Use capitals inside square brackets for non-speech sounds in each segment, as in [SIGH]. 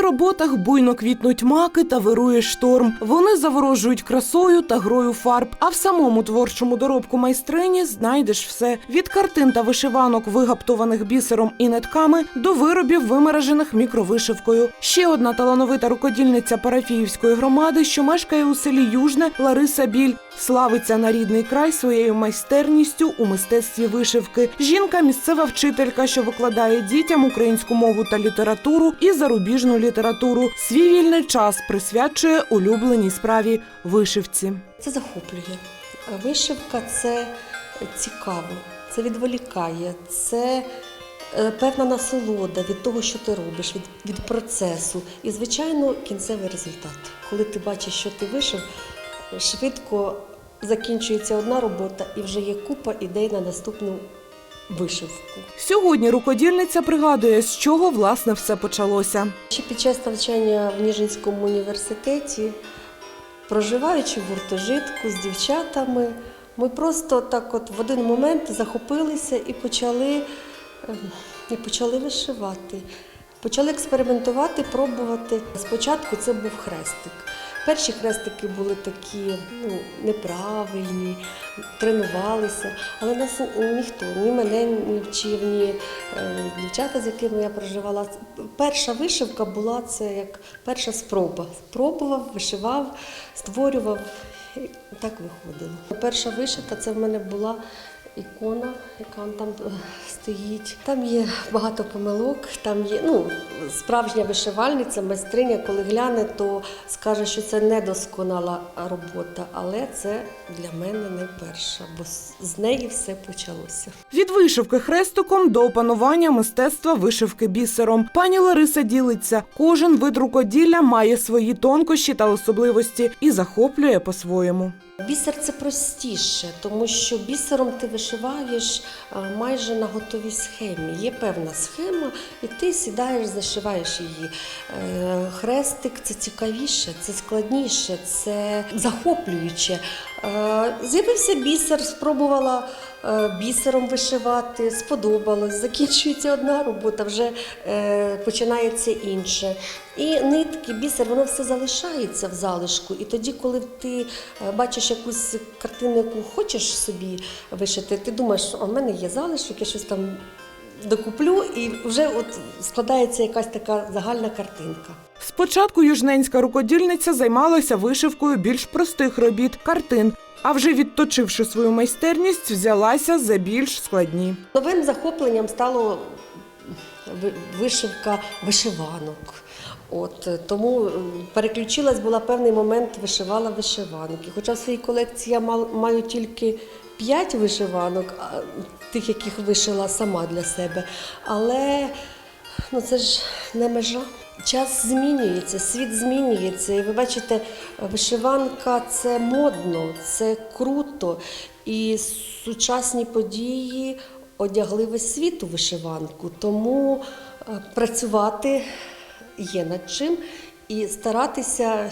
роботах буйно квітнуть маки та вирує шторм. Вони заворожують красою та грою фарб. А в самому творчому доробку майстрині знайдеш все від картин та вишиванок, вигаптованих бісером і нитками, до виробів, вимережених мікровишивкою. Ще одна талановита рукодільниця парафіївської громади, що мешкає у селі Южне, Лариса Біль. Славиться на рідний край своєю майстерністю у мистецтві вишивки. Жінка місцева вчителька, що викладає дітям українську мову та літературу і зарубіжну літературу. Свій вільний час присвячує улюбленій справі вишивці. Це захоплює. Вишивка це цікаво, це відволікає, це е, певна насолода від того, що ти робиш, від, від процесу. І, звичайно, кінцевий результат. Коли ти бачиш, що ти вишив, швидко закінчується одна робота і вже є купа ідей на наступну вишивку. Сьогодні рукодільниця пригадує, з чого власне все почалося. Ще під час навчання в Ніжинському університеті, проживаючи в гуртожитку з дівчатами, ми просто так от в один момент захопилися і почали, ем, і почали вишивати. Почали експериментувати, пробувати. Спочатку це був хрестик. Перші хрестики були такі ну, неправильні, тренувалися, але нас ніхто, ні мене не вчив, ні е, дівчата, з якими я проживала. Перша вишивка була це як перша спроба. Спробував, вишивав, створював. І так виходило. Перша вишивка це в мене була ікона, яка там е, стоїть. Там є багато помилок, там є ну, справжня вишивальниця, майстриня, коли гляне, то скаже, що це недосконала робота, але це для мене найперша, бо з- з неї все почалося. Від вишивки хрестиком до опанування мистецтва вишивки бісером. Пані Лариса ділиться, кожен вид рукоділля має свої тонкощі та особливості і захоплює по-своєму. Бісер це простіше, тому що бісером ти вишиваєш майже на готовій схемі. Є певна схема, і ти сідаєш, зашиваєш її. Е, Хрестик це цікавіше, це складніше, це захоплююче. Е, З'явився бісер, спробувала е, бісером вишивати, сподобалось. Закінчується одна робота, вже е, починається інше. І нитки, бісер, воно все залишається в залишку. І тоді, коли ти е, бачиш якусь картину, яку хочеш собі вишити, ти думаєш, а в мене є залишок, я щось там докуплю, і вже от складається якась така загальна картинка. Спочатку южненська рукодільниця займалася вишивкою більш простих робіт картин. А вже відточивши свою майстерність, взялася за більш складні. Новим захопленням стало вишивка вишиванок. От тому е, переключилась була певний момент, вишивала вишиванки. Хоча в своїй колекції я маю тільки п'ять вишиванок, тих, яких вишила сама для себе. Але ну, це ж не межа. Час змінюється, світ змінюється. І ви бачите, вишиванка це модно, це круто. І сучасні події одягли весь світ у вишиванку. Тому е, працювати є над чим і старатися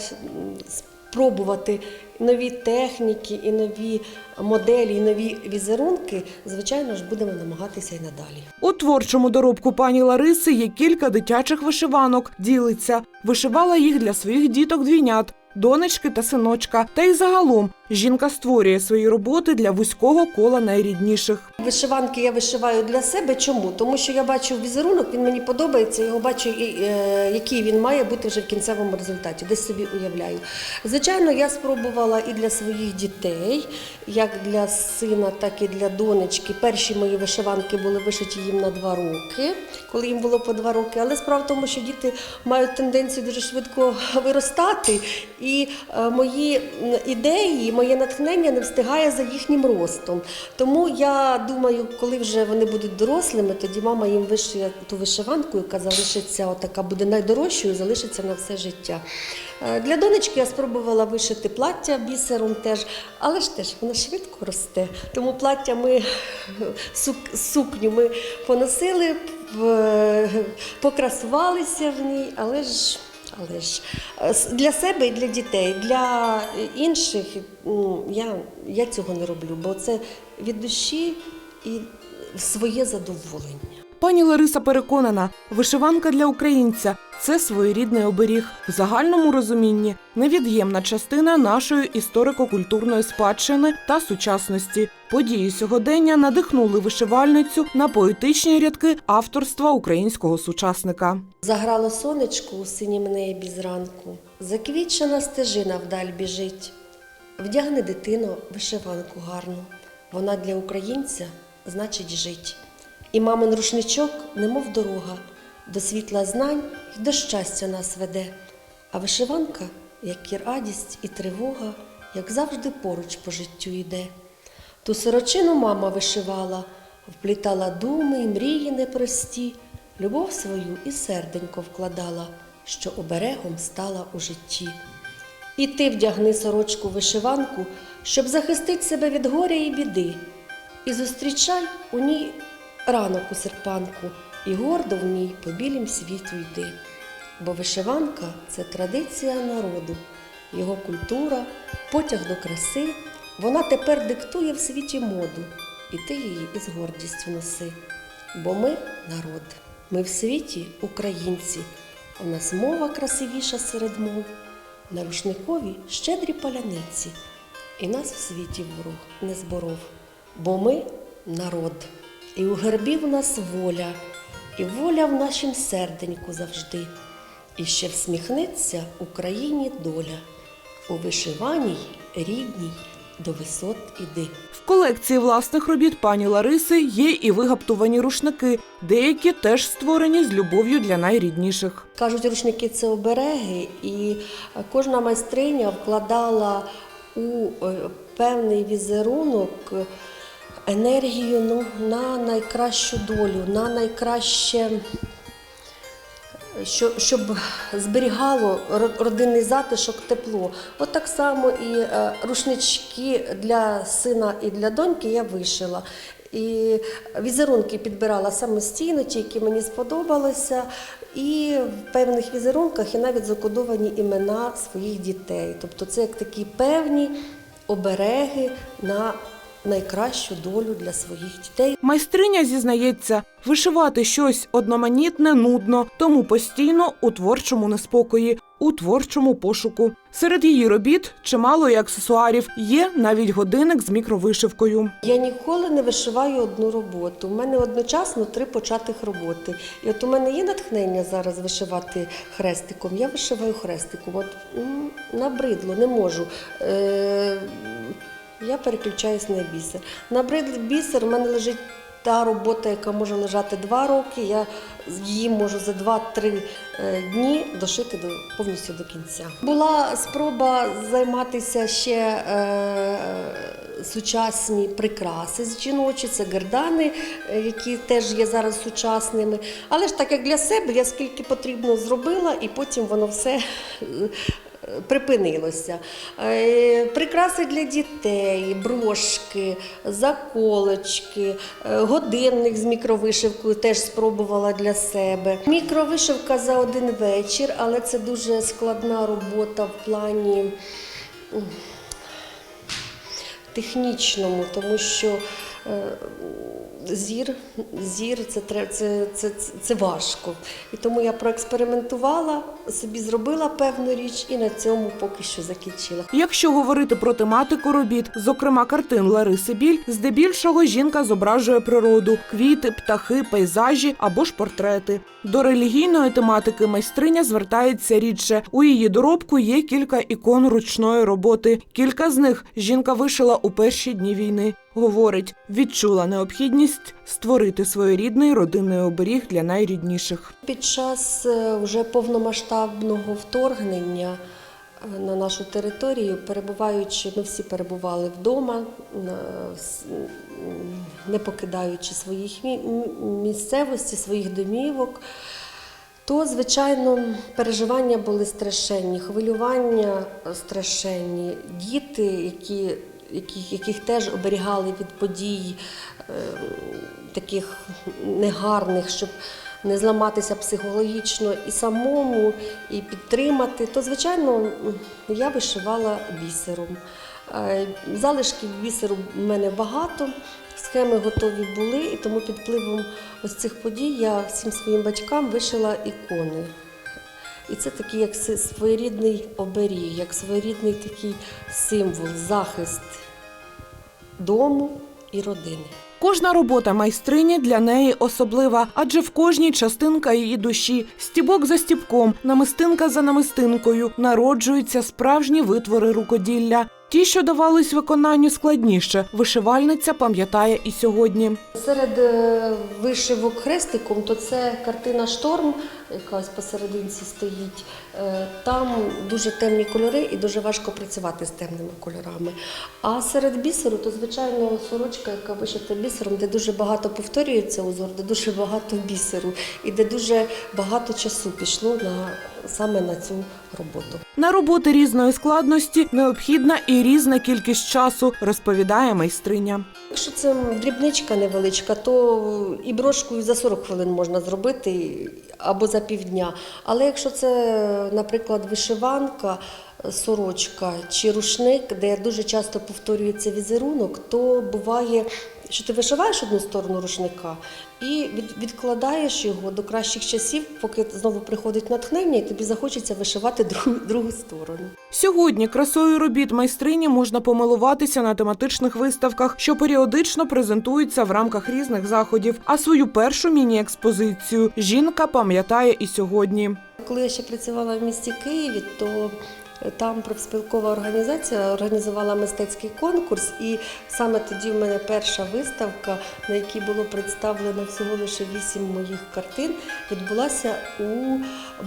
м, спробувати нові техніки, і нові моделі, і нові візерунки, звичайно ж, будемо намагатися і надалі. У творчому доробку пані Лариси є кілька дитячих вишиванок. Ділиться, вишивала їх для своїх діток двійнят, донечки та синочка. Та й загалом жінка створює свої роботи для вузького кола найрідніших. Вишиванки я вишиваю для себе. Чому? Тому що я бачу візерунок, він мені подобається, його бачу, е, який він має бути вже в кінцевому результаті, десь собі уявляю. Звичайно, я спробувала і для своїх дітей, як для сина, так і для донечки. Перші мої вишиванки були вишиті їм на два роки, коли їм було по два роки. Але справа в тому, що діти мають тенденцію дуже швидко виростати, і е, мої ідеї, моє натхнення не встигає за їхнім ростом. Тому я думаю, коли вже вони будуть дорослими, тоді мама їм вишиє ту вишиванку, яка залишиться, отака буде найдорожчою, залишиться на все життя. Е, Для донечки я спробувала вишити плаття бісером теж, але ж теж воно швидко росте. Тому плаття ми сук- сукню ми поносили, покрасувалися в ній, але ж. Але ж е, для себе і для дітей, для інших ну, я, я цього не роблю, бо це від душі і своє задоволення. Пані Лариса переконана, вишиванка для українця це своєрідний оберіг в загальному розумінні, невід'ємна частина нашої історико-культурної спадщини та сучасності. Події сьогодення надихнули вишивальницю на поетичні рядки авторства українського сучасника. Заграло сонечко у синім небі зранку, заквітчена стежина вдаль біжить. Вдягни дитино вишиванку гарну, вона для українця значить жить. І мамин рушничок, немов дорога, до світла знань і до щастя нас веде. А вишиванка, як і радість і тривога, як завжди поруч по життю йде. Ту сорочину мама вишивала, вплітала думи й мрії непрості, любов свою і серденько вкладала, що оберегом стала у житті. І ти вдягни сорочку вишиванку, щоб захистить себе від горя і біди, і зустрічай у ній ранок у серпанку, і гордо в ній по білім світу йди. Бо вишиванка це традиція народу, його культура, потяг до краси. Вона тепер диктує в світі моду, і ти її із гордістю носи. Бо ми народ, ми в світі українці, у нас мова красивіша серед мов, на рушникові щедрі паляниці, і нас в світі ворог не зборов. Бо ми народ, і у гербі в нас воля, і воля в нашім серденьку завжди. І ще всміхнеться Україні доля, у вишиваній рідній до висот іди. В колекції власних робіт пані Лариси є і вигаптовані рушники, деякі теж створені з любов'ю для найрідніших. Кажуть, рушники це обереги, і кожна майстриня вкладала у е, певний візерунок енергію ну, на найкращу долю, на найкраще, що- щоб зберігало родинний затишок, тепло. От так само і е, рушнички для сина і для доньки я вишила. І візерунки підбирала самостійно, ті, які мені сподобалися. І в певних візерунках і навіть закодовані імена своїх дітей. Тобто це як такі певні обереги на найкращу долю для своїх дітей. Майстриня зізнається, вишивати щось одноманітне нудно, тому постійно у творчому неспокої, у творчому пошуку. Серед її робіт чимало і аксесуарів. Є навіть годинник з мікровишивкою. Я ніколи не вишиваю одну роботу. У мене одночасно три початих роботи. І от у мене є натхнення зараз вишивати хрестиком. Я вишиваю хрестиком. От м, набридло, не можу. Е- я переключаюсь на бісер. Набридлий бісер, у мене лежить та робота, яка може лежати два роки. Я її можу за два-три е, дні дошити до повністю до кінця. Була спроба займатися ще. Е, сучасні прикраси з жіночі, це гердани, е, які теж є зараз сучасними. Але ж так як для себе, я скільки потрібно зробила, і потім воно все. Припинилося. Е, Прикраси для дітей, брошки, заколочки, е, годинник з мікровишивкою теж спробувала для себе. Мікровишивка за один вечір, але це дуже складна робота в плані технічному, тому що е, зір, зір це, це, це, це важко. І тому я проекспериментувала, собі зробила певну річ і на цьому поки що закінчила. Якщо говорити про тематику робіт, зокрема картин Лариси Біль, здебільшого жінка зображує природу, квіти, птахи, пейзажі або ж портрети. До релігійної тематики майстриня звертається рідше. У її доробку є кілька ікон ручної роботи. Кілька з них жінка вишила у перші дні війни. Говорить, відчула необхідність створити своєрідний родинний оберіг для найрідніших. Під час е, вже повномасштабного вторгнення е, на нашу територію, перебуваючи, ми всі перебували вдома, не покидаючи своїх мі- місцевості, своїх домівок. То, звичайно, переживання були страшенні, хвилювання страшенні, діти, які, яких, яких теж оберігали від подій е, таких негарних, щоб не зламатися психологічно і самому, і підтримати, то, звичайно, я вишивала бісером. Е, Залишків бісеру в мене багато. Схеми готові були, і тому під впливом ось цих подій я всім своїм батькам вишила ікони. І це такий як своєрідний оберіг, як своєрідний такий символ, захист дому і родини. Кожна робота майстрині для неї особлива, адже в кожній частинка її душі, стібок за стібком, намистинка за намистинкою народжуються справжні витвори рукоділля. Ті, що давались виконанню складніше, вишивальниця пам'ятає і сьогодні. Серед е, вишивок хрестиком, то це картина Шторм, якась посерединці стоїть. Е, Там дуже темні кольори і дуже важко працювати з темними кольорами. А серед бісеру, то звичайно сорочка, яка вишита бісером, де дуже багато повторюється узор, де дуже багато бісеру і де дуже багато часу пішло на саме на цю роботу. На роботи різної складності необхідна і різна кількість часу, розповідає майстриня. Якщо це дрібничка невеличка, то і брошкою за 40 хвилин можна зробити або за півдня. Але якщо це, наприклад, вишиванка, сорочка чи рушник, де дуже часто повторюється візерунок, то буває, що ти вишиваєш одну сторону рушника і від- відкладаєш його до кращих часів, поки знову приходить натхнення, і тобі захочеться вишивати [LAUGHS] другу, другу сторону. Сьогодні красою робіт майстрині можна помилуватися на тематичних виставках, що періодично презентуються в рамках різних заходів. А свою першу міні-експозицію жінка пам'ятає і сьогодні. Коли я ще працювала в місті Києві, то там профспілкова організація організувала мистецький конкурс, і саме тоді в мене перша виставка, на якій було представлено всього лише вісім моїх картин, відбулася у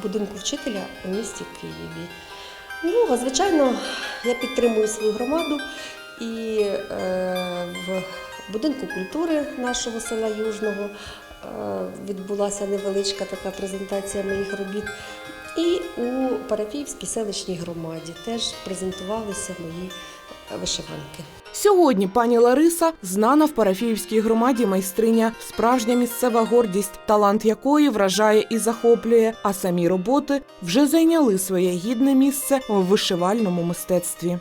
будинку вчителя у місті Києві. Ну, звичайно, я підтримую свою громаду і е, в будинку культури нашого села Южного е, відбулася невеличка така презентація моїх робіт. І у Парафіївській селищній громаді теж презентувалися мої е, вишиванки. Сьогодні пані Лариса знана в парафіївській громаді майстриня, справжня місцева гордість, талант якої вражає і захоплює, а самі роботи вже зайняли своє гідне місце в вишивальному мистецтві.